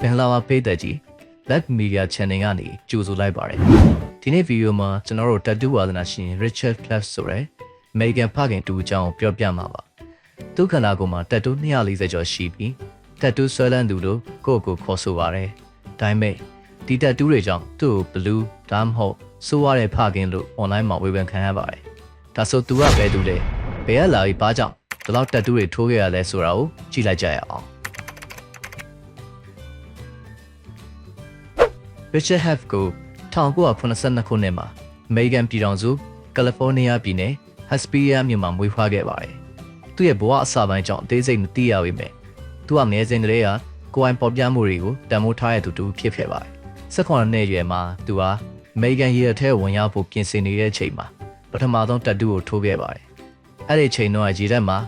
ပင်လာဝပေးတဲ့ကြီး Black Media Channel ကနေကြိုဆိုလိုက်ပါတယ်ဒီနေ့ဗီဒီယိုမှာကျွန်တော်တို့ Tattoo ဝါသနာရှင် Richard Plus ဆိုတဲ့ American ဖခင်တူအကြောင်းကိုပြောပြမှာပါသူခန္ဓာကိုယ်မှာ Tattoo 240ကျော်ရှိပြီး Tattoo ဆွဲလန်းသူလို့ကိုယ့်ကိုယ်ခေါ်ဆိုပါတယ်ဒါပေမဲ့ဒီ Tattoo တွေကြောင့်သူ့ကို Blue ဒါမှမဟုတ်စိုးရတဲ့ဖခင်လို့ online မှာဝေဖန်ခံရပါတယ်ဒါဆိုသူကဘယ်သူလဲဘယ်ကလာပြီးဘာကြောင့်ဒီလောက် Tattoo တွေထိုးခဲ့ရလဲဆိုတာကိုကြည့်လိုက်ကြရအောင် Richard Heff ကို1982ခုနှစ်မှာအမေရိကန်ပြည်ထောင်စုကယ်လီဖိုးနီးယားပြည်နယ်ဟက်စပီးယားမြို့မှာမွေးဖွားခဲ့ပါတယ်။သူ့ရဲ့ဘဝအစပိုင်းကြောင့်အသေးစိတ်မသိရပေမဲ့သူကငယ်စဉ်ကလေးကကိုယ်ပိုင်ပေါ်ပြမှုတွေကိုတန်ဖိုးထားတဲ့သူတူဖြစ်ခဲ့ပါတယ်။18နှစ်အရွယ်မှာသူဟာအမေရိကန်ရေထဲဝင်ရောက်ဖို့ပြင်ဆင်နေတဲ့အချိန်မှာပထမဆုံးတက်တူးကိုထိုးခဲ့ပါတယ်။အဲ့ဒီအချိန်တော့ရေထဲမှာ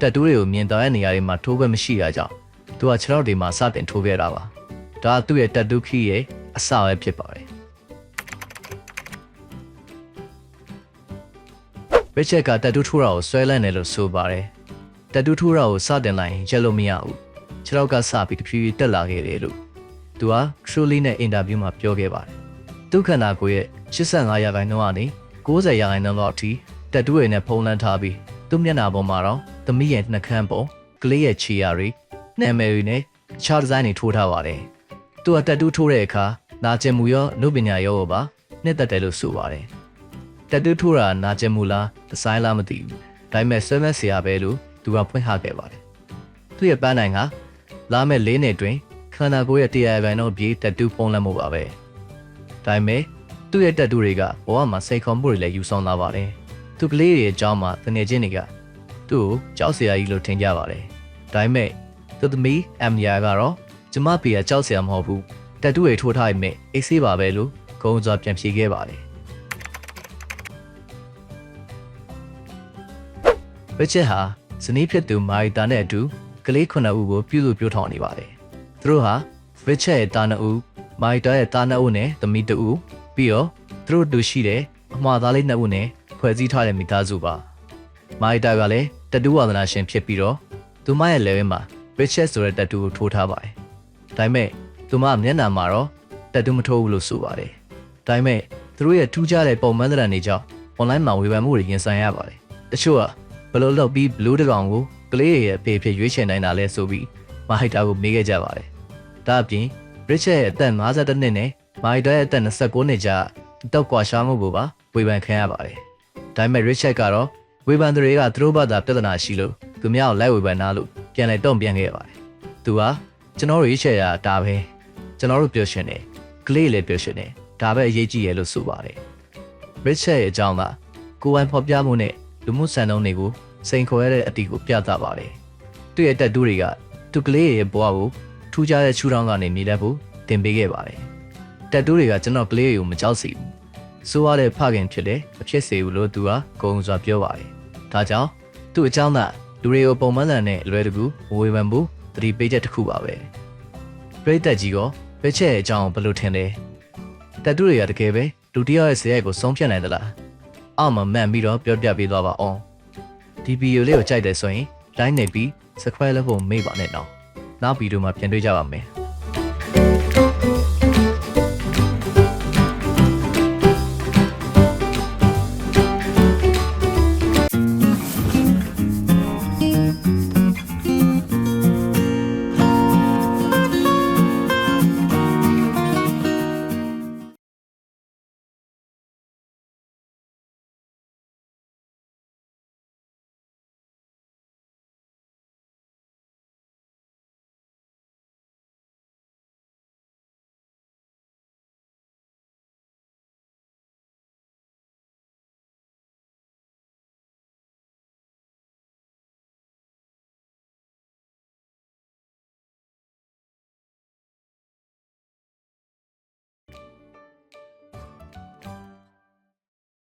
တက်တူးတွေကိုမြင်တော်တဲ့နေရာတွေမှာထိုးခွင့်မရှိတာကြောင့်သူကခြေထောက်တွေမှာစတင်ထိုးခဲ့တာပါ။ဒါကသူ့ရဲ့တက်တူးခီးရဲ့ အစပဲဖြစ်ပါတယ်။ Richard ကတက်တူးထိုးတာကိုဆွဲလန်းတယ်လို့ဆိုပါတယ်။တက်တူးထိုးတာကိုစတင်လိုက်ရင်ရက်လို့မရဘူး။ခြေထောက်ကစပြီးတဖြည်းဖြည်းတက်လာခဲ့တယ်လို့သူက Truly နဲ့အင်တာဗျူးမှာပြောခဲ့ပါတယ်။သူခန္ဓာကိုယ်ရဲ့85ရာခိုင်နှုန်းကနေ90ရာခိုင်နှုန်းလောက်အထိတက်တူးရည်နဲ့ဖုံးလန်းထားပြီးသူ့မျက်နှာပေါ်မှာတော့သမီးရဲ့နှာခမ်းပေါ်ကလေးရဲ့ခြေရာတွေနာမည်တွေနဲ့ခြားဒီဇိုင်းတွေထိုးထားပါတယ်။ သူကတက်တူးထိုးတဲ့အခါနာကျင်မှုရောလူပညာရောကိုပါနှစ်သက်တယ်လို့ဆိုပါတယ်။တက်တူးထိုးတာနာကျင်မှုလားဒီဇိုင်းလားမသိဘူး။ဒါပေမဲ့ဆွဲမဲ့ဆရာပဲလို့သူကဖွင့်ဟခဲ့ပါတယ်။သူ့ရဲ့ပန်းနိုင်ကလာမဲ့၄နှစ်တွင်ခန္ဓာကိုယ်ရဲ့တရားပိုင်တော့ပြေးတက်တူးပုံးလန်းမှုပါပဲ။ဒါပေမဲ့သူ့ရဲ့တက်တူးတွေကဘဝမှာစိတ်ခေါ်မှုတွေလည်းယူဆောင်လာပါတယ်။သူကလေးတွေရဲ့အကြောင်းမှာတငယ်ချင်းတွေကသူ့ကိုကြောက်စရာကြီးလို့ထင်ကြပါတယ်။ဒါပေမဲ့သူသမီးအမ်နီယာကတော့ ကျမဖေကကြောက်စရာမဟုတ်ဘူး။တက်တူးတွေထိုးထားရင်မဲ့အေးဆေးပါပဲလို့ဂုံစွာပြန်ဖြေခဲ့ပါတယ်။ဘစ်ချက်ဟာဇနီးဖြစ်သူမာရီတာနဲ့အတူကလေးခုနှစ်ဦးကိုပြုစုပြောထောင်နေပါတယ်။သူတို့ဟာဘစ်ချက်ရဲ့တာနှစ်ဦးမာရီတာရဲ့တာနှစ်ဦးနဲ့သမီးတစ်ဦးပြီးတော့သူတို့တူရှိတဲ့အမှားသားလေးနှစ်ဦးနဲ့ဖွဲ့စည်းထားတဲ့မိသားစုပါ။မာရီတာကလည်းတတူးဝါသနာရှင်ဖြစ်ပြီးတော့သူမရဲ့လက်ဝဲမှာဘစ်ချက်ဆိုတဲ့တတူးကိုထိုးထားပါတယ်။ ဒါပေမဲ့သူမမျက်နှာမှာတော့တတူးမထိုးဘူးလို့ဆိုပါတယ်။ဒါပေမဲ့သူတို့ရဲ့ထူးခြားတဲ့ပုံမှန်သဏ္ဍာန်တွေကြောင့် online မှာဝေဖန်မှုတွေရင်ဆိုင်ရပါတယ်။တချို့ကဘယ်လိုလုပ်ပြီးဘလူးတစ်ကောင်ကိုကလေးရဲ့အဖေဖြစ်ရွေးချယ်နိုင်တာလဲဆိုပြီးမာဟိတာကိုမေးခဲ့ကြပါတယ်။ဒါအပြင် Richard ရဲ့အသက်52နှစ်နဲ့မာဟိတာရဲ့အသက်29နှစ်ကြာတောက်ကွာရှားမှုကိုပါဝေဖန်ခံရပါတယ်။ဒါပေမဲ့ Richard ကတော့ဝေဖန်သူတွေကသူတို့ဘာသာပြဿနာရှိလို့သူများကိုလိုက်ဝေဖန်တာလို့ပြန်လဲတုံ့ပြန်ခဲ့ပါတယ်။သူဟာ ကျွန်တော်တို့ရွေးချယ်ရတာပဲကျွန်တော်တို့ပြောရှင်တယ်ကလေးလည်းပြောရှင်တယ်ဒါပဲအရေးကြီးရလို့ဆိုပါတယ်။ Richard ရဲ့အကြောင်းကကိုယ်ပိုင်ဖော်ပြမှုနဲ့လူမှုစံနှုန်းတွေကိုစိန်ခေါ်ရတဲ့အတီးကိုပြသပါတယ်။သူ့ရဲ့တက်တူးတွေကသူကလေးရဲ့ဘဝကိုထူးခြားတဲ့ချူထောင်းကနေမြည်တတ်ဖို့တင်ပေးခဲ့ပါတယ်။တက်တူးတွေကကျွန်တော်ကလေးကိုမကြောက်စီဘူး။ဆိုရတဲ့ဖခင်ဖြစ်တယ်မဖြစ်စေဘူးလို့သူကဂုံစွာပြောပါတယ်။ဒါကြောင့်သူ့အကြောင်းကလူတွေကိုပုံမှန်လန်နဲ့အလွယ်တကူဝေဖန်ဖို့ တတိပေးချက်တစ်ခုပါပဲ။ပြိတက်ကြီးကဘစ်ချက်ရဲ့အကြောင်းကိုဘယ်လိုထင်လဲ။တက်တူးတွေကတကယ်ပဲလူတစ်ယောက်ရဲ့ဇယက်ကိုဆုံးဖြတ်နိုင်သလား။အောက်မှာမှန်ပြီးတော့ပြောပြပေးသွားပါအောင်။ဒီဗီဒီယိုလေးကိုကြိုက်တယ်ဆိုရင် like နေပြီး subscribe လုပ်ဖို့မေ့ပါနဲ့နော်။နောက်ဗီဒီယိုမှာပြန်တွေ့ကြပါမယ်။